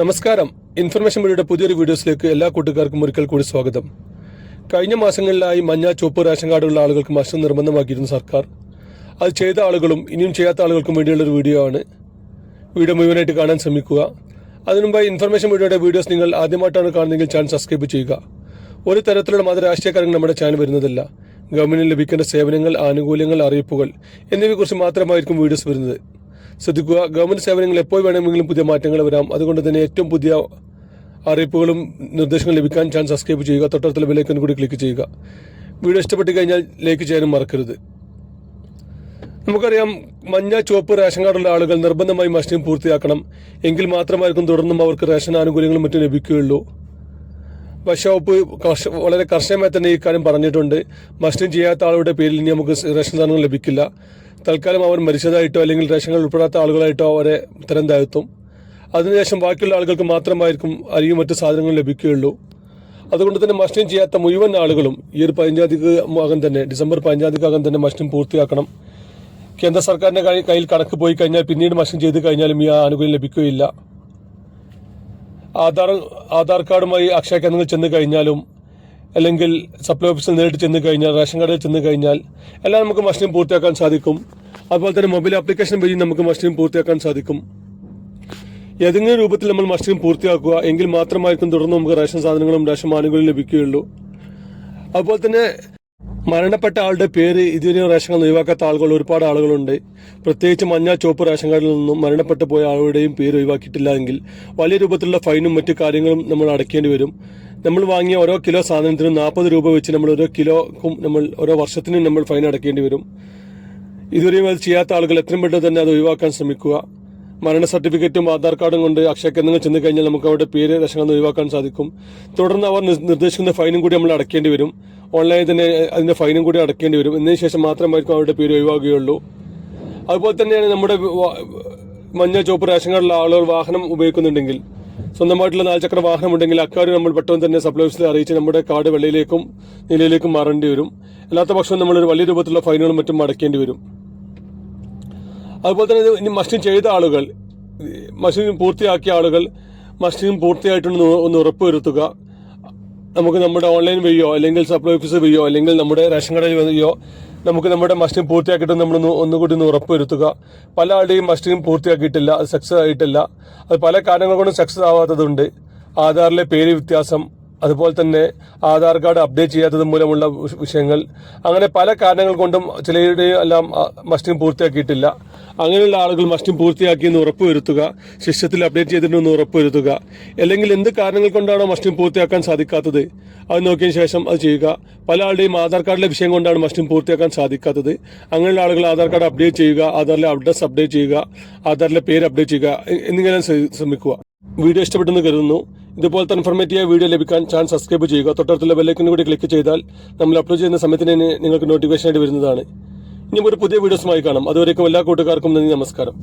നമസ്കാരം. ഇൻഫർമേഷൻ മീഡിയയുടെ പുതിയൊരു വീഡിയോസിലേക്ക് എല്ലാ കൂട്ടുകാർക്കും ഒരിക്കൽ കൂടി സ്വാഗതം. കഴിഞ്ഞ മാസങ്ങളിലായി മഞ്ഞ ചുവപ്പ് റേഷൻ കാർഡുള്ള ആളുകൾക്ക് മസ്റ്റ് നിർബന്ധമാക്കിയിരുന്നു സർക്കാർ. അത് ചെയ്ത ആളുകളും ഇനിയും ചെയ്യാത്ത ആളുകൾക്കും വേണ്ടിയുള്ള ഒരു വീഡിയോ ആണ്. വീഡിയോ മുഴുവനായിട്ട് കാണാൻ ശ്രമിക്കുക. അതിനുമുമ്പ് ഇൻഫർമേഷൻ വീഡിയോയുടെ വീഡിയോസ് നിങ്ങൾ ആദ്യമായിട്ടാണ് കാണുന്നതെങ്കിൽ ചാനൽ സബ്സ്ക്രൈബ് ചെയ്യുക. ഒരു തരത്തിലുള്ള മത രാഷ്ട്രീയക്കാരങ്ങൾ നമ്മുടെ ചാനൽ വരുന്നതല്ല. ഗവൺമെന്റിന് ലഭിക്കേണ്ട സേവനങ്ങൾ ആനുകൂല്യങ്ങൾ അറിയിപ്പുകൾ എന്നിവയെക്കുറിച്ച് മാത്രമായിരിക്കും വീഡിയോസ് വരുന്നത്. ശ്രദ്ധിക്കുക. ഗവൺമെന്റ് സേവനങ്ങൾ എപ്പോൾ വേണമെങ്കിലും പുതിയ മാറ്റങ്ങൾ വരാം. അതുകൊണ്ട് തന്നെ ഏറ്റവും പുതിയ അറിയിപ്പുകളും നിർദ്ദേശങ്ങളും ലഭിക്കാൻ ചാനൽ സബ്സ്ക്രൈബ് ചെയ്യുക. തൊട്ടടുത്തുള്ള ബെല്ലൈക്കൻ കൂടി ക്ലിക്ക് ചെയ്യുക. വീഡിയോ ഇഷ്ടപ്പെട്ട് കഴിഞ്ഞാൽ ലൈക്ക് ചെയ്യാനും മറക്കരുത്. നമുക്കറിയാം മഞ്ഞ ചുവപ്പ് റേഷൻ കാർഡുള്ള ആളുകൾ നിർബന്ധമായി മസ്റ്റിംഗ് പൂർത്തിയാക്കണം. എങ്കിൽ മാത്രമായിരിക്കും തുടർന്നും അവർക്ക് റേഷൻ ആനുകൂല്യങ്ങളും മറ്റും ലഭിക്കുകയുള്ളൂ. കർശ വളരെ കർശനമായി തന്നെ ഈ കാര്യം പറഞ്ഞിട്ടുണ്ട്. മസ്റ്റിംഗ് ചെയ്യാത്ത ആളുടെ പേരിൽ ഇനി നമുക്ക് റേഷൻ സാധനങ്ങൾ ലഭിക്കില്ല. തൽക്കാലം അവർ മരിച്ചതായിട്ടോ അല്ലെങ്കിൽ റേഷനുകൾ ഉൾപ്പെടാത്ത ആളുകളായിട്ടോ അവരെ തരം താഴ്ത്തും. അതിനുശേഷം ബാക്കിയുള്ള ആളുകൾക്ക് മാത്രമായിരിക്കും അരിയും മറ്റു സാധനങ്ങളും ലഭിക്കുകയുള്ളൂ. അതുകൊണ്ട് തന്നെ മസ്റ്റിം ചെയ്യാത്ത മുഴുവൻ ആളുകളും ഈ ഒരു പതിനഞ്ചാം തീയതിക്കകം തന്നെ ഡിസംബർ പതിനഞ്ചാം തീയതിക്കകം തന്നെ മസ്റ്റിം പൂർത്തിയാക്കണം. കേന്ദ്ര സർക്കാരിന്റെ കയ്യിൽ കണക്ക് പോയി കഴിഞ്ഞാൽ പിന്നീട് മസ്റ്റിം ചെയ്ത് കഴിഞ്ഞാലും ഈ ആനുകൂല്യം ലഭിക്കുകയില്ല. ആധാർ ആധാർ കാർഡുമായി അക്ഷയ കേന്ദ്രങ്ങളിൽ ചെന്ന് കഴിഞ്ഞാലും അല്ലെങ്കിൽ സപ്ലൈ ഓഫീസിൽ നേരിട്ട് ചെന്ന് കഴിഞ്ഞാൽ റേഷൻ കാർഡിൽ ചെന്ന് കഴിഞ്ഞാൽ എല്ലാം നമുക്ക് മഷീനും പൂർത്തിയാക്കാൻ സാധിക്കും. അതുപോലെ തന്നെ മൊബൈൽ ആപ്ലിക്കേഷൻ വഴി നമുക്ക് മഷീനും പൂർത്തിയാക്കാൻ സാധിക്കും. ഏതെങ്കിലും രൂപത്തിൽ നമ്മൾ മഷീൻ പൂർത്തിയാക്കുക എങ്കിൽ മാത്രമായിരിക്കും തുടർന്ന് നമുക്ക് റേഷൻ സാധനങ്ങളും റേഷൻ ആനുകൂല്യം ലഭിക്കുകയുള്ളൂ. അതുപോലെ തന്നെ മരണപ്പെട്ട ആളുടെ പേര് ഇതുവരെയും റേഷൻ കാർഡ് ഒഴിവാക്കാത്ത ആളുകൾ ഒരുപാട് ആളുകളുണ്ട്. പ്രത്യേകിച്ച് മഞ്ഞ ചുവപ്പ് റേഷൻ കാർഡിൽ നിന്നും മരണപ്പെട്ടു പോയ ആളുടെയും പേര് ഒഴിവാക്കിയിട്ടില്ല എങ്കിൽ വലിയ രൂപത്തിലുള്ള ഫൈനും മറ്റു കാര്യങ്ങളും നമ്മൾ അടയ്ക്കേണ്ടി വരും. നമ്മൾ വാങ്ങിയ ഓരോ കിലോ സാധനത്തിനും നാൽപ്പത് രൂപ വെച്ച് നമ്മൾ ഓരോ കിലോക്കും നമ്മൾ ഓരോ വർഷത്തിനും നമ്മൾ ഫൈൻ അടയ്ക്കേണ്ടി വരും. ഇതുവരെയും അത് ചെയ്യാത്ത ആളുകൾ എത്രയും പെട്ടെന്ന് തന്നെ അത് ഒഴിവാക്കാൻ ശ്രമിക്കുക. മരണ സർട്ടിഫിക്കറ്റും ആധാർ കാർഡും കൊണ്ട് അക്ഷയ കേന്ദ്രങ്ങൾ ചെന്ന് കഴിഞ്ഞാൽ നമുക്ക് അവരുടെ പേര് രക്ഷണം ഒഴിവാക്കാൻ സാധിക്കും. തുടർന്ന് അവർ നിർദ്ദേശിക്കുന്ന ഫൈനും കൂടി നമ്മൾ അടയ്ക്കേണ്ടി വരും. ഓൺലൈനിൽ തന്നെ അതിന്റെ ഫൈനും കൂടി അടയ്ക്കേണ്ടി വരും. എന്നതിന് ശേഷം മാത്രമായിരിക്കും അവരുടെ പേര് ഒഴിവാകുകയുള്ളൂ. അതുപോലെ തന്നെയാണ് നമ്മുടെ മഞ്ഞ ചുവപ്പ് റേഷൻ കാർഡിലുള്ള ആളുകൾ വാഹനം ഉപയോഗിക്കുന്നുണ്ടെങ്കിൽ സ്വന്തമായിട്ടുള്ള നാൽചക്ര വാഹനം ഉണ്ടെങ്കിൽ അക്കാര്യം നമ്മൾ പെട്ടെന്ന് തന്നെ സപ്ലൈ ഓഫീസിൽ അറിയിച്ച് നമ്മുടെ കാർഡ് വെള്ളയിലേക്കും നിലയിലേക്കും മാറേണ്ടി വരും. അല്ലാത്ത പക്ഷം നമ്മൾ ഒരു വലിയ രൂപത്തിലുള്ള ഫൈനുകളും മറ്റും അടയ്ക്കേണ്ടി വരും. അതുപോലെ തന്നെ ഇനി മസ്റ്റിംഗ് ചെയ്ത ആളുകൾ മസ്റ്റിംഗ് പൂർത്തിയാക്കിയ ആളുകൾ മസ്റ്റിംഗ് പൂർത്തിയായിട്ടൊന്ന് ഒന്ന് ഉറപ്പുവരുത്തുക. നമുക്ക് നമ്മുടെ ഓൺലൈൻ വഴിയോ അല്ലെങ്കിൽ സപ്ലൈ ഓഫീസ് വഴിയോ അല്ലെങ്കിൽ നമ്മുടെ റേഷൻ കടയിൽ വഴിയോ നമുക്ക് നമ്മുടെ മസ്റ്റിംഗ് പൂർത്തിയാക്കിയിട്ട് നമ്മൾ ഒന്ന് ഒന്നുകൂടി ഒന്ന് ഉറപ്പുവരുത്തുക പല ആളുടെയും മസ്റ്റിംഗ് പൂർത്തിയാക്കിയിട്ടില്ല അത് സക്സസ് ആയിട്ടില്ല. അത് പല കാരണങ്ങൾ കൊണ്ട് സക്സസ് ആവാത്തതുണ്ട്. ആധാറിലെ പേര് വ്യത്യാസം അതുപോലെ തന്നെ ആധാർ കാർഡ് അപ്ഡേറ്റ് ചെയ്യാത്തത് മൂലമുള്ള വിഷയങ്ങൾ. അങ്ങനെ പല കാരണങ്ങൾ കൊണ്ടും ചിലരുടെ എല്ലാം മസ്റ്റിംഗ് പൂർത്തിയാക്കിയിട്ടില്ല. അങ്ങനെയുള്ള ആളുകൾ മസ്റ്റിംഗ് പൂർത്തിയാക്കി എന്ന് ഉറപ്പുവരുത്തുക സിസ്റ്റത്തിൽ അപ്ഡേറ്റ് ചെയ്തിട്ടുണ്ടെന്ന് ഉറപ്പുവരുത്തുക. അല്ലെങ്കിൽ എന്ത് കാരണങ്ങൾ കൊണ്ടാണോ മസ്റ്റിംഗ് പൂർത്തിയാക്കാൻ സാധിക്കാത്തത്? അത് നോക്കിയതിന് ശേഷം അത് ചെയ്യുക. പല ആളുടെയും ആധാർ കാർഡിലെ വിഷയം കൊണ്ടാണ് മസ്റ്റിംഗ് പൂർത്തിയാക്കാൻ സാധിക്കാത്തത്. അങ്ങനെയുള്ള ആളുകൾ ആധാർ കാർഡ് അപ്ഡേറ്റ് ചെയ്യുക ആധാറിലെ അഡ്രസ് അപ്ഡേറ്റ് ചെയ്യുക ആധാറിലെ പേര് അപ്ഡേറ്റ് ചെയ്യുക എന്നിങ്ങനെ ശ്രമിക്കുക. വീഡിയോ ഇഷ്ടപ്പെട്ടെന്ന് കരുതുന്നു. ഇതുപോലത്തെ ഇൻഫർമേറ്റീവ് വീഡിയോ ലഭിക്കാൻ ചാനൽ സബ്സ്ക്രൈബ് ചെയ്യുക. തൊട്ടടുത്തുള്ള ബെല്ലൈക്കനും കൂടി ക്ലിക്ക് ചെയ്താൽ നമ്മൾ അപ്ലോഡ് ചെയ്യുന്ന സമയത്തിന് നിങ്ങൾക്ക് നോട്ടിഫിക്കേഷൻ ആയിട്ട് വരുന്നതാണ്. ഇനി ഒരു പുതിയ വീഡിയോസുമായി കാണാം. അതുവരേക്കും എല്ലാ കൂട്ടുകാർക്കും നന്ദി നമസ്കാരം.